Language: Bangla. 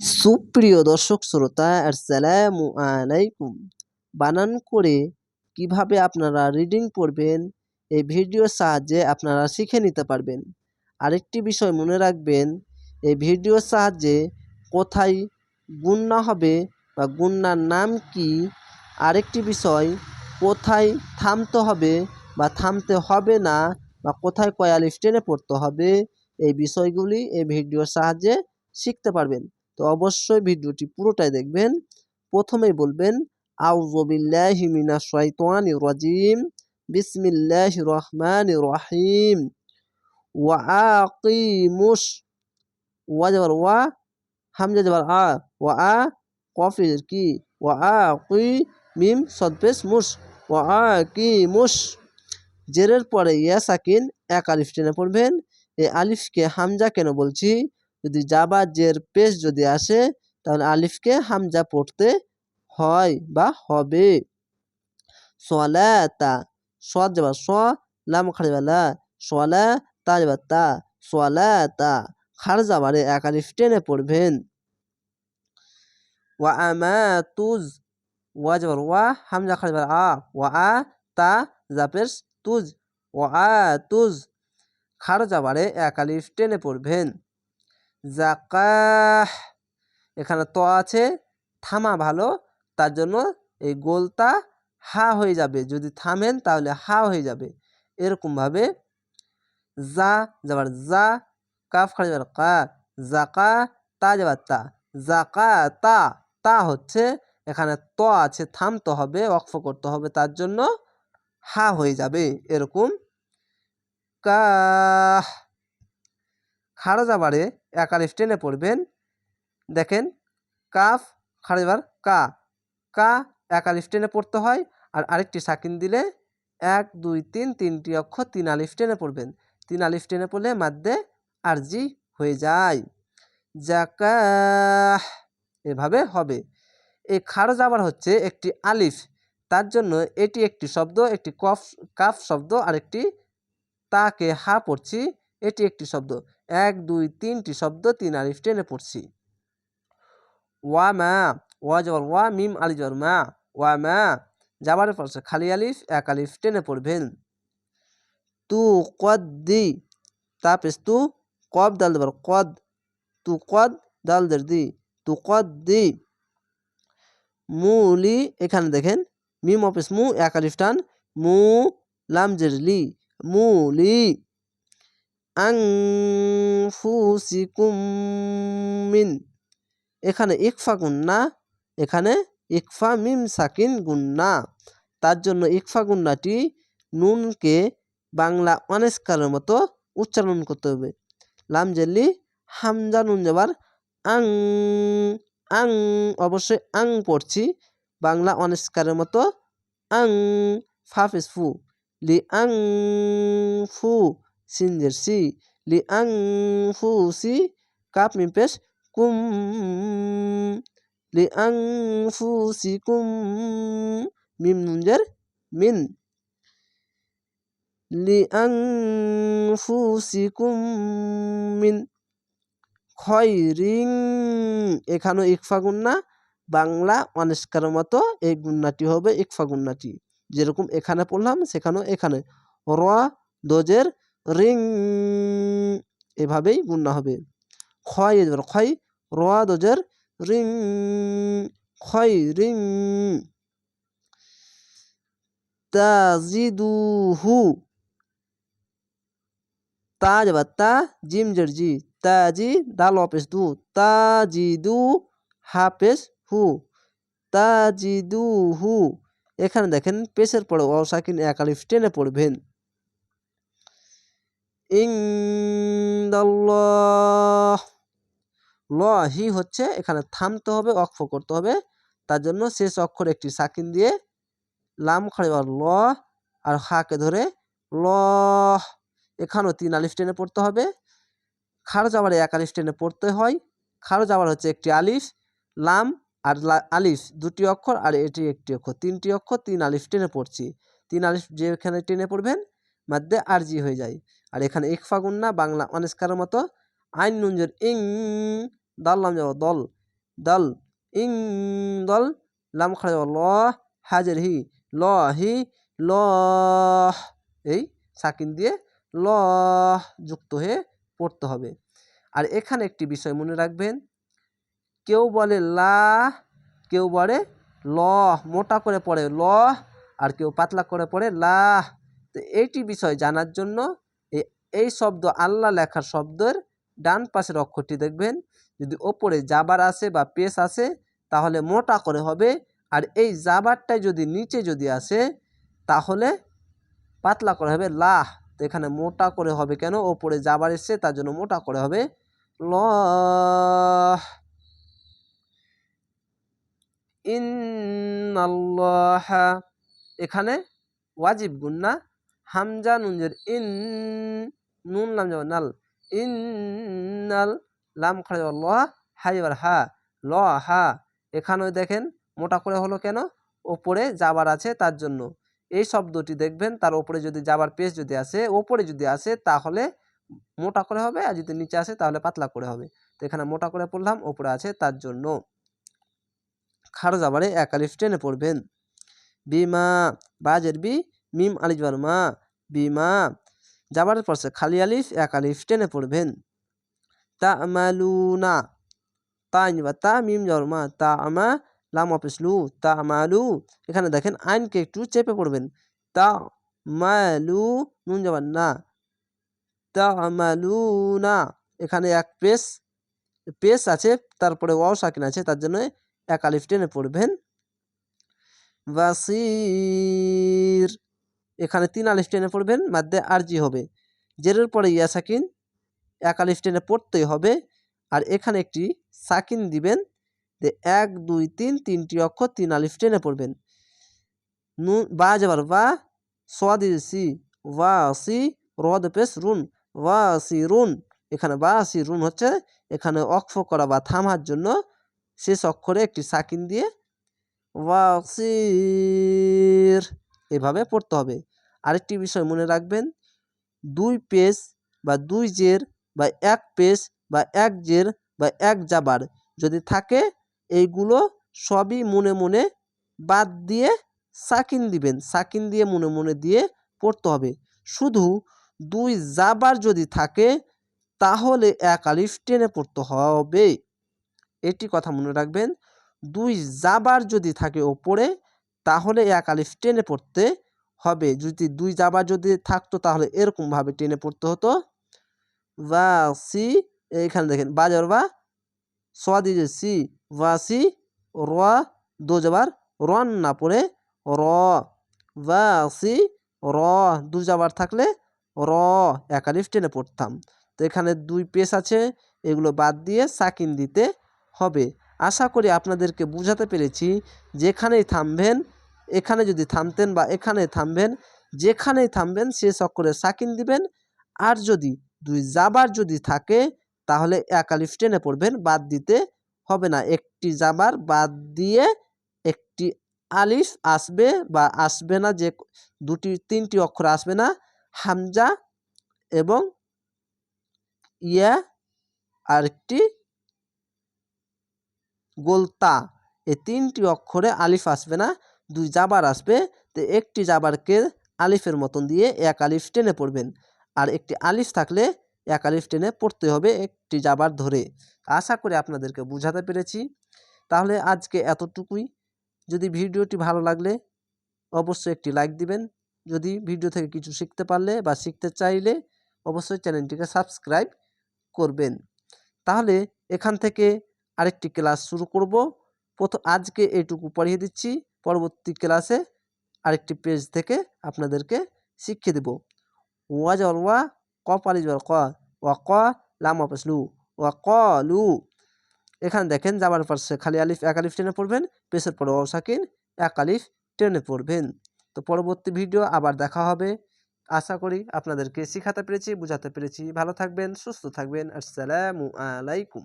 সুপ্রিয় দর্শক শ্রোতা, আসসালামু আলাইকুম। বানান করে কীভাবে আপনারা রিডিং পড়বেন, এই ভিডিওর সাহায্যে আপনারা শিখে নিতে পারবেন। আরেকটি বিষয় মনে রাখবেন, এই ভিডিওর সাহায্যে কোথায় গুন্না হবে বা গুন্নার নাম কি? আরেকটি বিষয়, কোথায় থামতে হবে বা থামতে হবে না বা কোথায় কয়ালিফ টেনে পড়তে হবে? এই বিষয়গুলি এই ভিডিওর সাহায্যে শিখতে পারবেন। তো অবশ্যই ভিডিওটি পুরোটাই দেখবেন। প্রথমেই বলবেন আউজবিল্লাহি মিনাশ শাইতানির রাজিম। বিসমিল্লাহির রহমানির রহিম। ওয়া আকিমুস ওয়া যাবার ওয়া, হামজা যাবার আ। ওয়া আ কফের কি? ওয়া আকি মিম, সদপেশ মুস ওয়া আকিমুস জেরের পরে ইয়া সাকিন এক আলিফ টেনে পড়বেন। এই আলিফকে হামজা কেন বলছি? যদি জাবা জের পেশ যদি আসে, তাহলে আলিফকে হামজা পড়তে হয় বা হবে। সলাতা সদ যাবা স, লাম খাড়ি বালা সলা তা যাবা তা সলাতা খার যাবারে এক আলিফ টেনে পড়বেন। ওয়া আমাতুজ ওয়া যাবার ওয়া, হামজা খাড়ি বালা আ, ওয়া আ তা জাপের তুজ, ওয়া আ তুজ খার যাবারে এক আলিফ টেনে পড়বেন। জাকাহ এখানে ত আছে, থামা ভালো, তার জন্য এই গোলটা হা হয়ে যাবে। যদি থামেন তাহলে হা হয়ে যাবে। এরকমভাবে যা যাবার যা, কাফ খাড়ি যাবার কা জাকা তা যাবার তা জাকা তা তা হচ্ছে এখানে ত আছে, থামতে হবে অক্ষ করতে হবে, তার জন্য হা হয়ে যাবে, এরকম। কাহ। খাড়া যাবারে এক আলিফ টেনে পড়বেন। দেখেন, কাফ খাড়া যাবার কা। কা এক আলিফ টেনে পড়তে হয় আর আরেকটি সাকিন দিলে এক, দুই, তিন, তিনটি অক্ষর তিন আলিফ টেনে পড়বেন। তিন আলিফ টেনে পড়লে মাদ্দে আরজি হয়ে যায়। জাকাহ এভাবে হবে। এই খাড়া আবার হচ্ছে একটি আলিফ। তার জন্য এটি একটি শব্দ, একটি কফ, কাফ শব্দ আর একটি তাকে হা পড়ছি। এটি একটি শব্দ। এক, দুই, তিনটি শব্দ তিন আলিফ টেনে পড়ছি। ওয়া মা, ওয়া জবর, ওয়া মিম, আলি জবর, মা। ওয়া মা যাবার পড়ছে খালি আলিফ, এক আলিফ টেনে পড়বেন। তু কদ দি, তাপেস তু কব দাল দেবার, কদ, তু কদ দাল দের দি, তু কদ দি। মুলি এখানে দেখেন, মিম অফিস মু, এক আলিফ টান, মু, লাম, জের, লি। মুলি আংফুসিকুম মিন। এখানে ইকফা গুন্না এখানে ইকফা মিম সাকিন গুন্না তার জন্য ইকফা গুন্নাটি নুনকে বাংলা অনেস্কারের মতো উচ্চারণ করতে হবে। লাম জেল্লি হামজা নুন যাবার আং আং, অবশ্যই আং পড়ছি। বাংলা অনেস্কারের মতো আং, ফাফিস ফু, লি আং ফু। সিনজের সি লি আং ফু সি কাপ মিম পেশ কুম লি আং ফু সি কুম মিম নুনজের মিন লি আং ফু সি কুম মিন খয়রিং এখানেও ইকফা গুন্না বাংলা অনিষ্কারের মতো এই গুন্নাটি হবে ইকফা গুন্নাটি যেরকম এখানে পড়লাম সেখানেও এখানে র দোজের রিং এভাবেই গুন্না হবে। ক্ষয় এবার ক্ষয় র দোজের রিং, খয় রিং। তাজিদুহু, তা যাবার তা জিম জের জি, তাজি দাল অপেস দু, তাজিদু হাফেস হু তাজিদু হু এখানে দেখেন, পেশের পরে অসাকিন এক আলিফ, টেনে পড়বেন। ইংদাল্লাহ ল হি হচ্ছে এখানে থামতে হবে অক্ষ করতে হবে। তার জন্য শেষ অক্ষর একটি সাকিন দিয়ে লাম খাড়িবার ল আর হাকে ধরে ল এখানেও তিন আলিফ টেনে পড়তে হবে। খাড়ো যাবারে এক আলিফ টেনে পড়তে হয়। খাড়ো যাবার হচ্ছে একটি আলিফ, লাম আর আলিফ দুটি অক্ষর আর এটি একটি অক্ষর। তিনটি অক্ষর, তিন আলিফ টেনে পড়ছি। তিন আলিফ যেখানে টেনে পড়বেন মাধ্যে আরজি হয়ে যায়। আর এখানে ইকফা গুন্না বাংলা অনেস্কারের মতো, আইন নুনজের ইং, দল লাম যাব, দল দল, ইং, দল, লাম খাড়া ল, হাজের হি, ল হি, ল, এই সাকিন দিয়ে ল, যুক্ত হয়ে পড়তে হবে। আর এখানে একটি বিষয় মনে রাখবেন, কেউ বলে লা, কেউ বলে ল, মোটা করে পড়ে ল, আর কেউ পাতলা করে পড়ে লা তো এইটি বিষয় জানার জন্য এই শব্দ আল্লাহ লেখার শব্দের ডান পাশের অক্ষরটি দেখবেন। যদি ওপরে জাবার আসে বা পেস আসে তাহলে মোটা করে হবে। আর এই জাবারটাই যদি নিচে যদি আসে, তাহলে পাতলা করে হবে। লাহ! তো এখানে মোটা করে হবে কেন? ওপরে জাবার এসছে, তার জন্য মোটা করে হবে। ল এখানে ওয়াজিব গুন্না হামজা নুনজের ইন, নুন লাম যাবে নাল, ইন নাল লাম খাড়া যাবে ল হাই এবার হা, ল, হা। এখানেও দেখেন মোটা করে হলো কেন? ওপরে যাবার আছে তার জন্য। এই শব্দটি দেখবেন তার ওপরে যদি যাবার পেস যদি আসে, ওপরে যদি আসে তাহলে মোটা করে হবে আর যদি নিচে আসে তাহলে পাতলা করে হবে। তো এখানে মোটা করে পড়লাম, ওপরে আছে তার জন্য। খাড়ো যাবারে এক আলিফ টেনে পড়বেন। বিমা বাজের বি মিম আলিফ মা, বিমা, যাবার পরছে খালি আলিফ, এক আলিফ টেনে পড়বেন। তা আমালুনা, তা বা, তা মিম যাওয়ার মা, তা আমা লাম অফিসলু, তা আমালু, এখানে দেখেন আইনকে একটু চেপে পড়বেন। তা মালু নুন যাবার না। তা আমালু না এখানে এক পেস পেস আছে, তারপরে ওয়াও সাকিন আছে, তার জন্য এক আলিফ টেনে পড়বেন। বাসির এখানে তিন আলিফ টেনে পড়বেন মাদ্দে আরজি হবে। জেরের পরে ইয়া সাকিন এক আলিফ টেনে পড়তেই হবে। আর এখানে একটি সাকিন দিবেন, যে এক, দুই, তিন, তিনটি অক্ষর তিন আলিফ টেনে পড়বেন। নু, বা যাবার, বা, সোয়াদি, সি, ওয়া, সি, রদ পেস রুন, ওয়া, সি, রুন। এখানে বা, সি, রুন হচ্ছে এখানে অক্ষ করা বা থামার জন্য শেষ অক্ষরে একটি সাকিন দিয়ে ওয়াসির এভাবে পড়তে হবে। আরেকটি বিষয় মনে রাখবেন, দুই পেজ বা দুই জের বা এক পেজ বা এক জের বা এক জাবার যদি থাকে, এইগুলো সবই মনে মনে বাদ দিয়ে সাকিন দিবেন। সাকিন দিয়ে মনে মনে দিয়ে পড়তে হবে। শুধু দুই জাবার যদি থাকে, তাহলে এক আলিফ টেনে পড়তে হবে। এটি কথা মনে রাখবেন। দুই জাবার যদি থাকে ওপরে তাহলে এক আলিফ টেনে পড়তে হবে। যদি দুই জাবার যদি থাকতো, তাহলে এরকমভাবে টেনে পড়তে হতো। বা সি এইখানে দেখেন, বাজার বা সোয়াদি যে সি বা সি র, দো যাবার রন না পড়ে র। বা সি র, দু যাবার থাকলে র, একালিফ টেনে পড়তাম। তো এখানে দুই পেশ আছে, এগুলো বাদ দিয়ে সাকিন দিতে হবে। আশা করি আপনাদেরকে বুঝাতে পেরেছি, যেখানেই থামবেন এখানে যদি থামতেন বা এখানে থামবেন, যেখানেই থামবেন সে অক্ষরে সাকিন দিবেন। আর যদি দুই জাবার যদি থাকে, তাহলে এক আলিফ টেনে পড়বেন, বাদ দিতে হবে না। একটি জাবার বাদ দিয়ে একটি আলিফ আসবে বা আসবে না, যে দুটি, তিনটি অক্ষর আসবে না। হামজা এবং ইয়া আরেকটি গোলতা, এই তিনটি অক্ষরে আলিফ আসবে না। দুই জাবার আসবে, তো একটি জাবারকে আলিফের মতন দিয়ে এক আলিফ টেনে পড়বেন। আর একটি আলিফ থাকলে এক আলিফ টেনে পড়তে হবে একটি জাবার ধরে। আশা করি আপনাদেরকে বুঝাতে পেরেছি। তাহলে আজকে এতটুকুই। যদি ভিডিওটি ভালো লাগলে অবশ্যই একটি লাইক দিবেন। যদি ভিডিও থেকে কিছু শিখতে পারলে বা শিখতে চাইলে অবশ্যই চ্যানেলটিকে সাবস্ক্রাইব করবেন। তাহলে এখান থেকে আরেকটি ক্লাস শুরু করব। প্রথম আজকে এইটুকু পড়িয়ে দিচ্ছি। পরবর্তী ক্লাসে আরেকটি পেজ থেকে আপনাদেরকে শিখিয়ে দেব। ওয়া জল ওয়া ক পালি জল ক, ওয়া ক লাম অপসলু ওয়া ক লু। এখানে দেখেন যাবার পাশে খালি আলিফ, এক আলিফ টেনে পড়বেন, পেশের পরে ও সাকিন, এক আলিফ টেনে পড়বেন। তো পরবর্তী ভিডিও আবার দেখা হবে। আশা করি আপনাদেরকে শিখাতে পেরেছি, বুঝাতে পেরেছি। ভালো থাকবেন, সুস্থ থাকবেন। আসসালামু আলাইকুম।